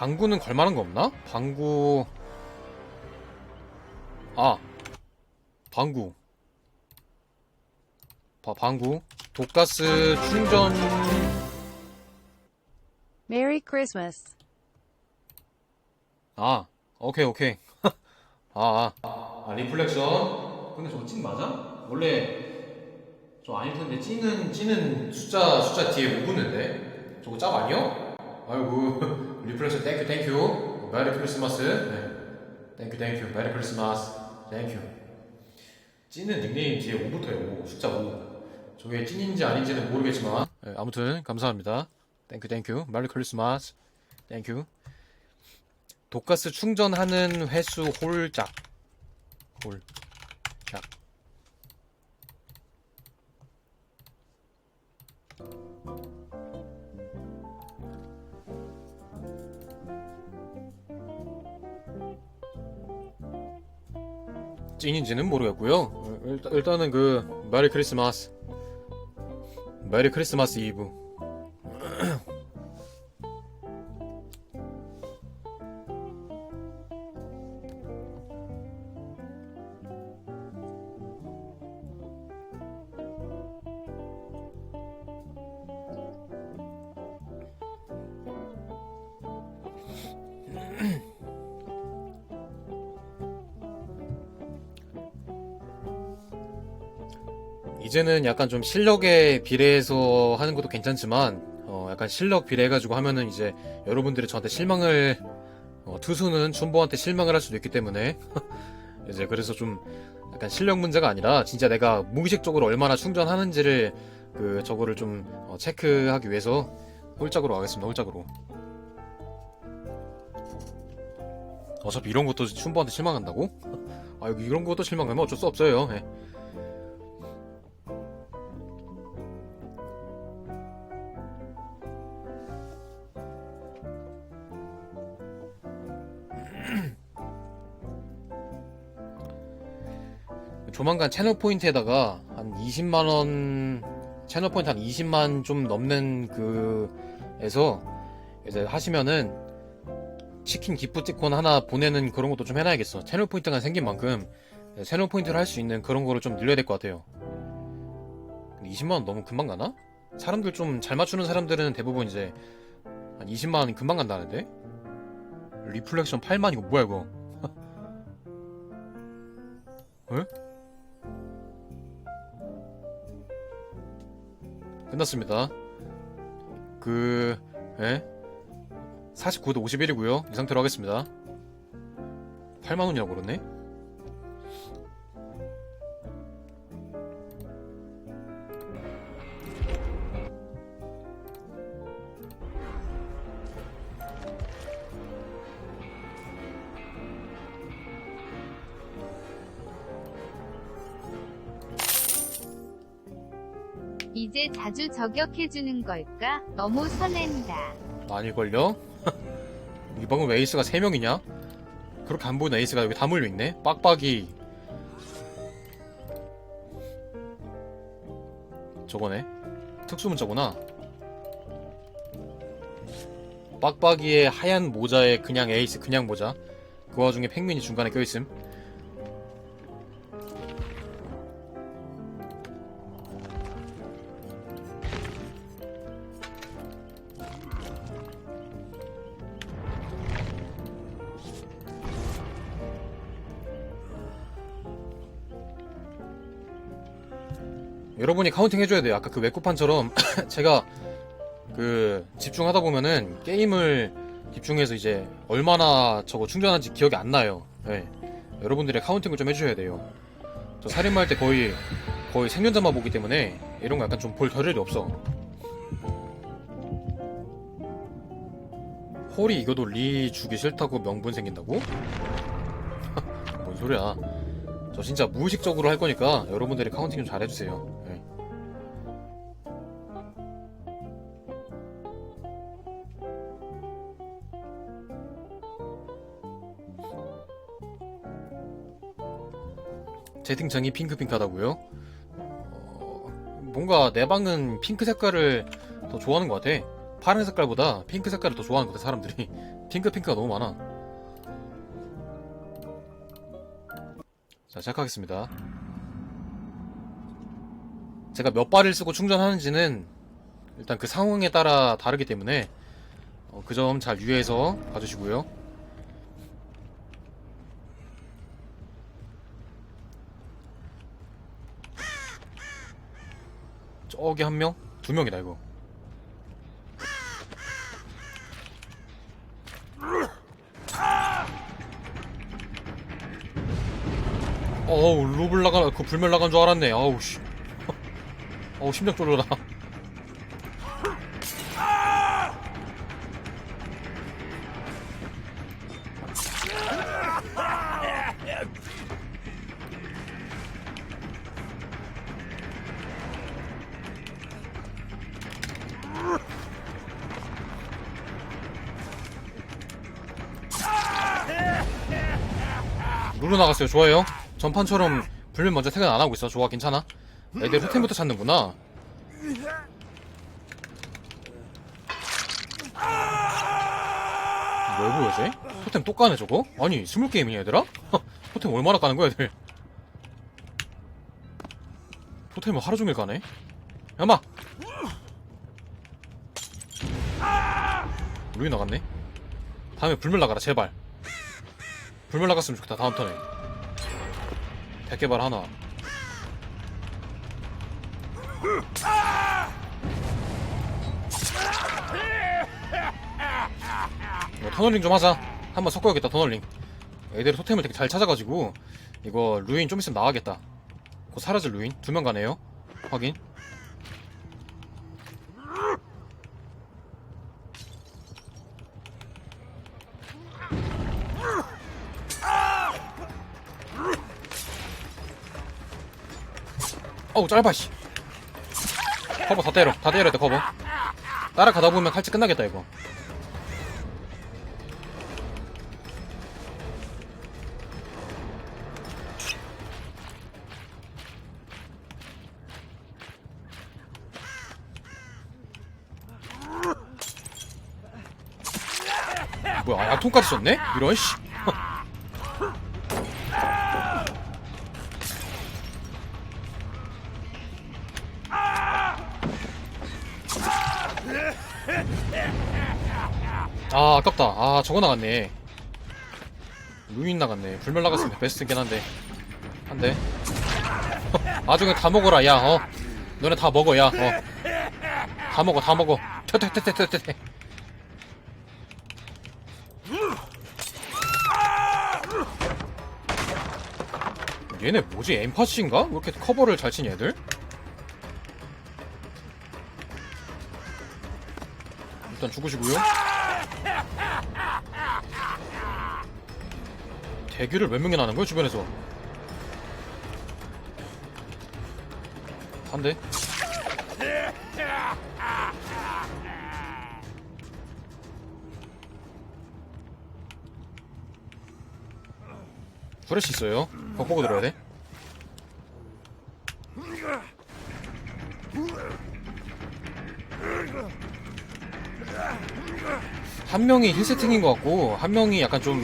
방구는 걸만한 거 없나? 방구. 아. 방구. 바, 방구. 독가스 충전. Merry Christmas. 아 오케이 오케이. 아, 아, 아 리플렉션. 근데 저거 찐 맞아? 원래 저 아닐 텐데 찐은 찐은 숫자 숫자 뒤에 5분인데? 저거 짭 아니요? 아이고 리플렉션 땡큐 땡큐 메리 크리스마스 네. 땡큐 땡큐 메리 크리스마스 땡큐 찐은 닉네임 뒤에 5부터요. 5 숫자 5 저게 찐인지 아닌지는 모르겠지만. 네, 아무튼 감사합니다. 땡큐 땡큐 메리 크리스마스 땡큐 독가스 충전하는 횟수 홀짝. 홀짝 찐인지는 모르겠고요. 어, 일단, 일단은 그 메리 크리스마스. 메리 크리스마스 이브 이제는 약간 좀 실력에 비례해서 하는 것도 괜찮지만 어 약간 실력 비례해가지고 하면은 이제 여러분들이 저한테 실망을 어, 투수는 춘보한테 실망을 할 수도 있기 때문에 이제 그래서 좀 약간 실력 문제가 아니라 진짜 내가 무의식적으로 얼마나 충전하는지를 그 저거를 좀 어, 체크하기 위해서 홀짝으로 가겠습니다 홀짝으로 어차피 이런 것도 춘보한테 실망한다고? 아 이런 것도 실망하면 어쩔 수 없어요 예. 조만간 채널 포인트에다가 한 20만원, 채널 포인트 한 20만 좀 넘는 그에서 이제 하시면은 치킨 기프티콘 하나 보내는 그런 것도 좀 해놔야겠어. 채널 포인트가 생긴 만큼 채널 포인트를 할 수 있는 그런 거를 좀 늘려야 될 것 같아요. 근데 20만원 너무 금방 가나? 사람들 좀 잘 맞추는 사람들은 대부분 이제 한 20만원 금방 간다는데? 리플렉션 8만 이거 뭐야 이거? 에? 끝났습니다. 그, 예? 49도 51이고요. 이 상태로 하겠습니다. 8만원이라고 그러네? 이제 자주 저격해주는 걸까? 너무 설렌다. 많이 걸려? 이 방금 왜 에이스가 3명이냐? 그렇게 안 보이는 에이스가 여기 다 몰려있네? 빡빡이 저거네 특수문자구나 빡빡이의 하얀 모자에 그냥 에이스 그냥 모자 그 와중에 팽민이 중간에 껴있음 여러분이 카운팅 해줘야 돼요. 아까 그 웹구판처럼 제가 그 집중하다 보면은 게임을 집중해서 이제 얼마나 저거 충전한지 기억이 안 나요. 네. 여러분들이 카운팅을 좀 해주셔야 돼요. 저 살인마 할 때 거의 거의 생존자만 보기 때문에 이런 거 약간 좀 볼 겨를이 없어. 홀이 이거도 리 주기 싫다고 명분 생긴다고? 뭔 소리야. 저 진짜 무의식적으로 할 거니까 여러분들이 카운팅 좀 잘 해주세요. 채팅창이 핑크핑크하다고요? 어, 뭔가 내 방은 핑크 색깔을 더 좋아하는 것 같아. 파란 색깔보다 핑크 색깔을 더 좋아하는 것 같아 사람들이 핑크 핑크가 너무 많아 자 시작하겠습니다 제가 몇 발을 쓰고 충전하는지는 일단 그 상황에 따라 다르기 때문에 어, 그점 잘 유의해서 봐주시고요 저기 한 명? 두 명이다 이거. 어우 루블 나가 그 불멸 나간 줄 알았네. 아우 씨. 어우 심장 쫄려라 룰루 나갔어요. 좋아요. 전판처럼 불면 먼저 퇴근 안 하고 있어. 좋아 괜찮아. 애들 호템부터 찾는구나. 뭘 보여지? 토템 또 까네 저거? 아니 스물 게임이냐 얘들아? 토템 얼마나 까는 거야 애들? 토템을 하루 종일 까네. 야마! 루이 나갔네. 다음에 불멸 나가라 제발 불멸 나갔으면 좋겠다 다음 턴에. 대개발 하나. 이거 터널링 좀 하자. 한번 섞어야겠다 터널링. 애들이 토템을 되게 잘 찾아가지고 이거 루인 좀 있으면 나가겠다. 곧 사라질 루인. 두 명 가네요. 확인 어우 짧아 씨. 커버 다 때려. 다 때려야 돼 커버. 따라가다 보면 칼집 끝나겠다 이거. 뭐야 아, 약통까지 썼네? 이런 씨 저거 나갔네. 루인 나갔네. 불멸 나갔으면 베스트긴 한데. 한데. 나중에 다 먹어라 야어. 너네 다 먹어 야어다 먹어 다 먹어. 퇴퇴퇴퇴퇴퇴 얘네 뭐지? 엠파시인가? 왜 이렇게 커버를 잘 치냐 얘들? 일단 죽으시고요 대기를 몇 명이나 하는 거야 주변에서? 한대? 프레시 있어요? 벽 보고 들어야 돼 한 명이 힐 세팅인 것 같고 한 명이 약간 좀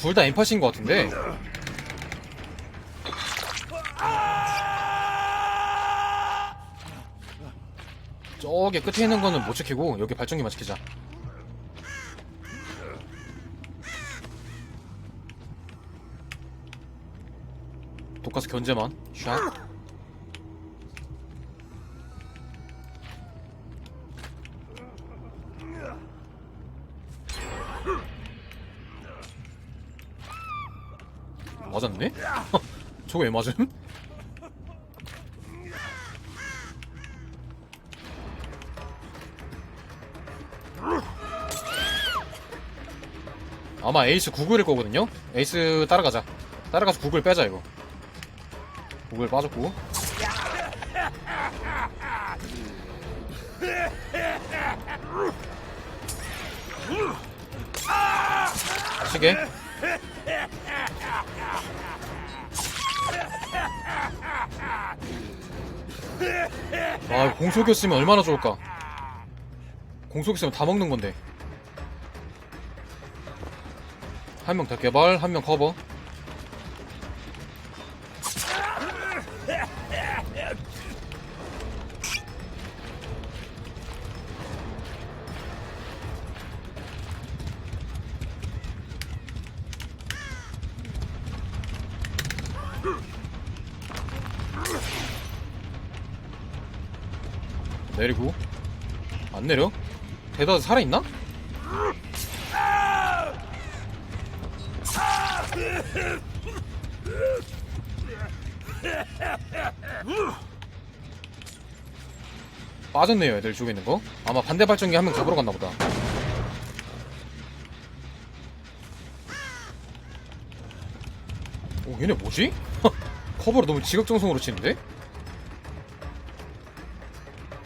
둘 다 엠팟인 것 같은데. 저기 끝에 있는 거는 못 지키고 여기 발전기만 지키자. 독가스 견제만. 샷 맞았네? 저거 왜 맞음? 아마 에이스 구글일 거거든요? 에이스 따라가자 따라가서 구글 빼자 이거 구글 빠졌고 시계 아 공속이었으면 얼마나 좋을까 공속 있으면 다 먹는 건데. 한명더 개발, 한 명 커버. 내리고 안 내려? 대다 살아있나? 빠졌네요 애들 쪽에 있는 거 아마 반대 발전기 한 명 잡으러 갔나 보다 오 얘네 뭐지? 커버를 너무 지극정성으로 치는데?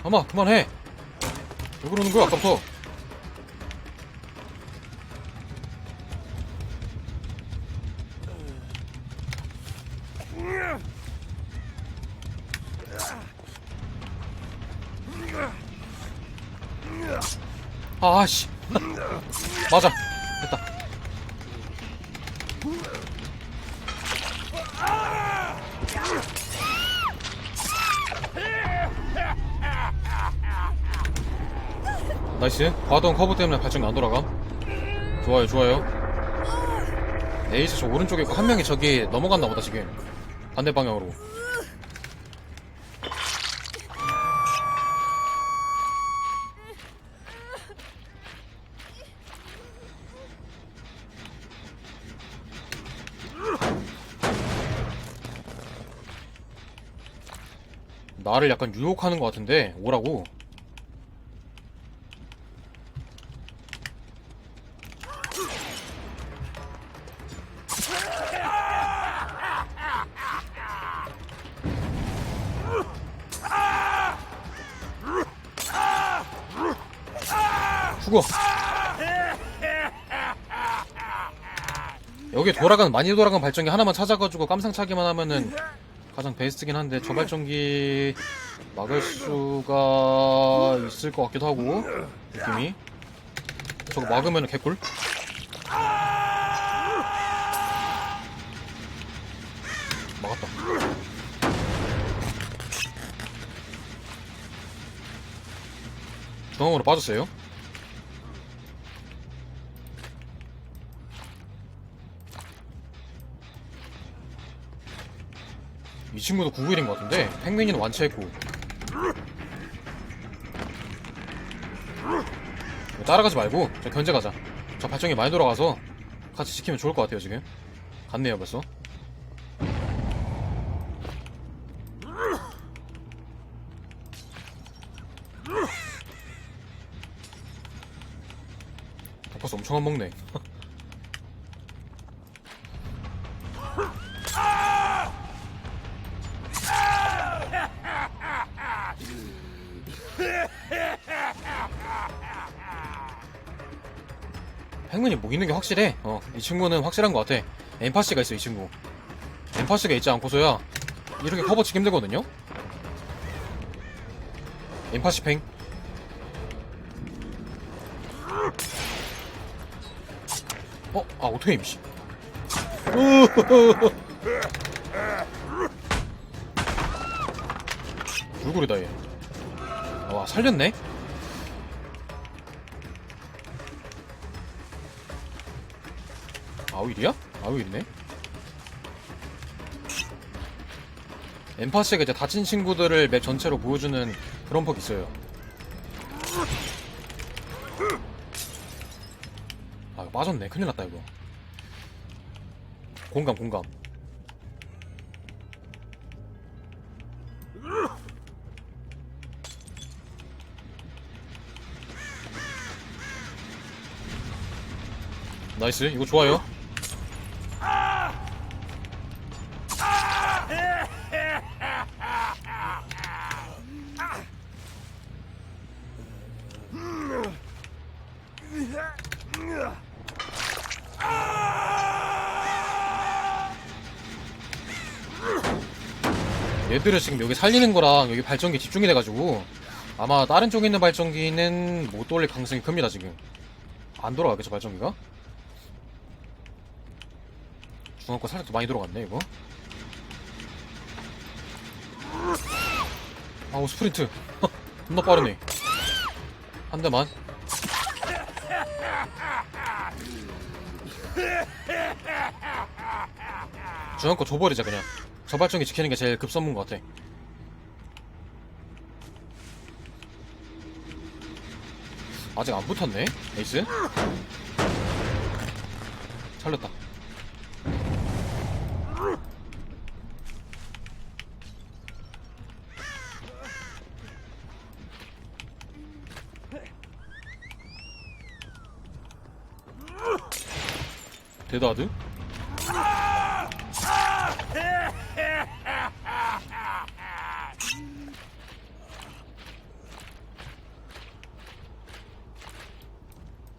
아마 그만해. 왜 그러는 거야 아까부터 나이스. 과도한 커브 때문에 발전기 안 돌아가 좋아요 좋아요. 에이스 저 오른쪽에 있고 한 명이 저기 넘어갔나 보다 지금. 반대 방향으로. 나를 약간 유혹하는 것 같은데 오라고 죽어 여기 돌아가는 많이 돌아가는 발전기 하나만 찾아가지고 깜상차기만 하면은 가장 베스트긴 한데 저 발전기 막을 수가 있을 것 같기도 하고 느낌이. 저거 막으면 개꿀? 막았다. 중앙으로 빠졌어요 이 친구도 9일인 것 같은데? 팽민이는 완치했고. 따라가지 말고 저 견제 가자. 저 발전기 많이 돌아가서 같이 지키면 좋을 것 같아요 지금. 갔네요 벌써. 덕커스 엄청 안 먹네 행운이 뭐 있는 게 확실해. 어, 이 친구는 확실한 것 같아. 엠파시가 있어, 이 친구. 엠파시가 있지 않고서야 이렇게 커버 치기 힘들거든요? 엠파시 팽. 어, 아, 어떻게 임시. 불구리다, 얘. 와, 살렸네? 아윌이야? 아윌이네? 엠파시가 이제 다친 친구들을 맵 전체로 보여주는 그런 법 있어요. 아, 빠졌네. 큰일 났다, 이거. 공감, 공감. 나이스. 이거 좋아요. 얘들은 지금 여기 살리는 거랑 여기 발전기 집중이 돼가지고 아마 다른 쪽에 있는 발전기는 못 돌릴 가능성이 큽니다 지금. 안 돌아가겠죠 발전기가? 중앙 거 살짝 더 많이 돌아갔네 이거. 아우 스프린트. 겁나 빠르네 한 대만. 중앙 거 줘버리자 그냥. 저 발전기 지키는 게 제일 급선무인 것 같아. 아직 안 붙었네 에이스? 살렸다 데드하드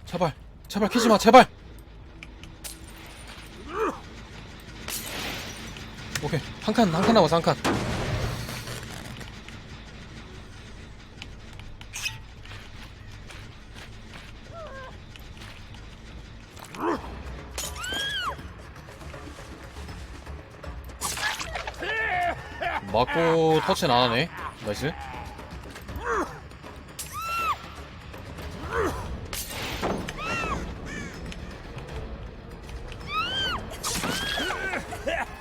제발 제발 키지마 제발! 오케이 한 칸 한 칸 남았어 한칸 맞고 터치는 안 하네 나이스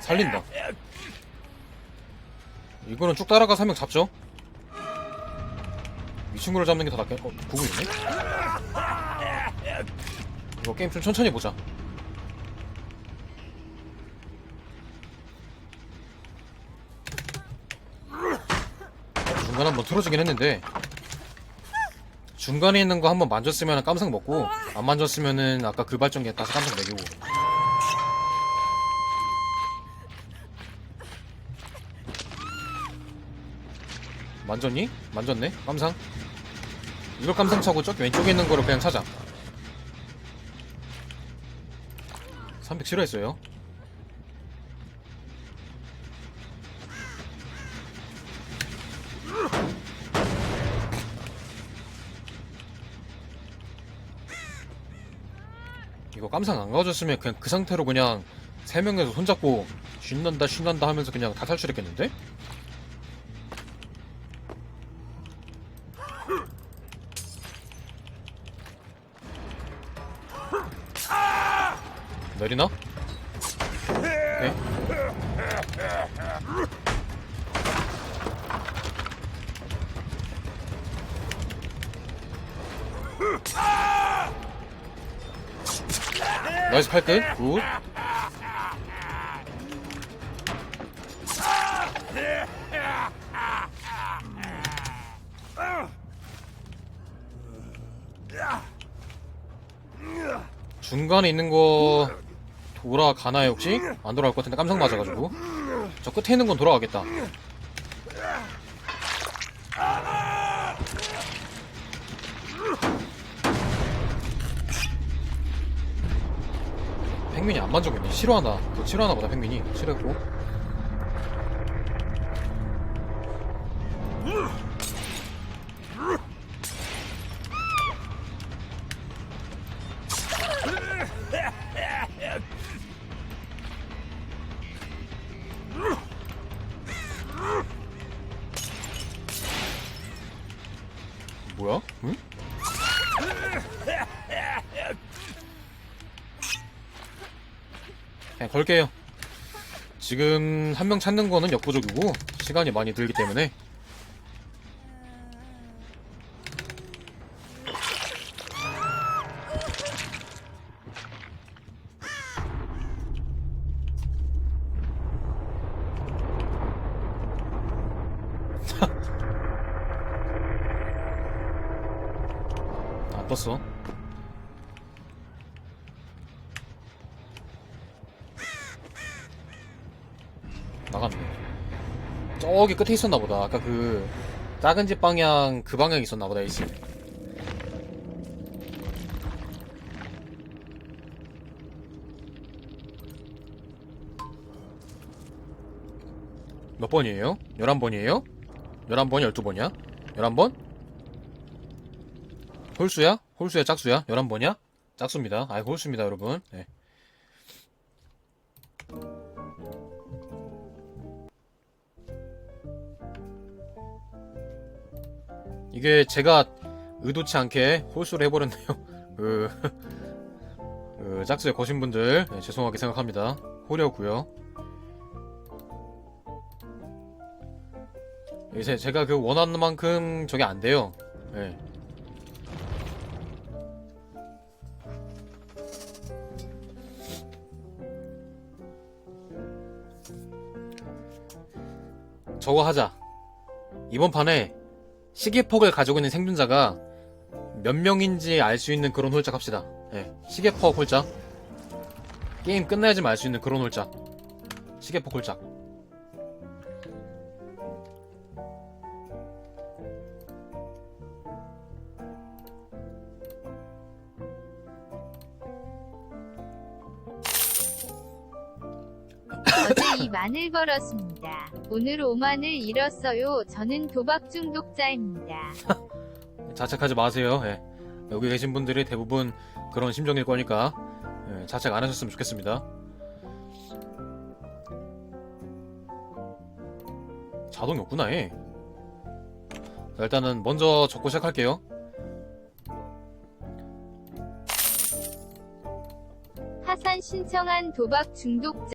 살린다. 이거는 쭉 따라가서 한명 잡죠? 이 친구를 잡는 게 더 낫겠... 어, 구글 있네? 이거 게임 좀 천천히 보자. 중간 한번 틀어주긴 했는데 중간에 있는 거 한번 만졌으면 깜상 먹고 안 만졌으면은 아까 그 발전기에 따서 깜상 먹이고 만졌니? 만졌네? 깜상? 이걸 깜상 차고 저기 왼쪽에 있는 거를 그냥 찾아 300 싫어했어요 이거 깜상 안 가졌으면 그냥 그 상태로 그냥 세 명에서 손잡고 쉰난다 쉰난다 하면서 그냥 다 탈출했겠는데? 내리나? 8대? 굿. 중간에 있는 거 돌아가나요 혹시? 안 돌아갈 것 같은데 깜짝 맞아가지고 저 끝에 있는 건 돌아가겠다 펭귄이 안 만져보네 싫어하나 너 싫어하나 보다 펭귄이 싫어했고 뭐야? 응? 그냥 걸게요. 지금 한 명 찾는 거는 역부족이고 시간이 많이 들기 때문에 나갔네. 저기 끝에 있었나 보다. 아까 그 작은 집 방향 그 방향 있었나 보다. 에이스. 몇 번이에요? 11번이에요? 11번이 12번이야? 11번? 홀수야? 홀수야 짝수야? 11번이야? 짝수입니다. 아 홀수입니다 여러분. 네. 이게 제가 의도치 않게 홀수를 해버렸네요. 그, 그 짝수에 거신 분들 네, 죄송하게 생각합니다. 홀이었고요. 이제 제가 그 원하는 만큼 저게 안 돼요. 네. 저거 하자. 이번 판에 시계퍽을 가지고 있는 생존자가 몇 명인지 알 수 있는 그런 홀짝 합시다. 예, 시계퍽 홀짝. 게임 끝나야지만 알 수 있는 그런 홀짝. 시계퍽 홀짝. 어제 2만을 벌었습니다. 오늘 5만을 잃었어요. 저는 도박 중독자입니다. 자책하지 마세요. 예. 여기 계신 분들이 대부분 그런 심정일 거니까 예, 자책 안 하셨으면 좋겠습니다. 자동이 없구나, 얘. 자, 일단은 먼저 적고 시작할게요. 하산 신청한 도박 중독자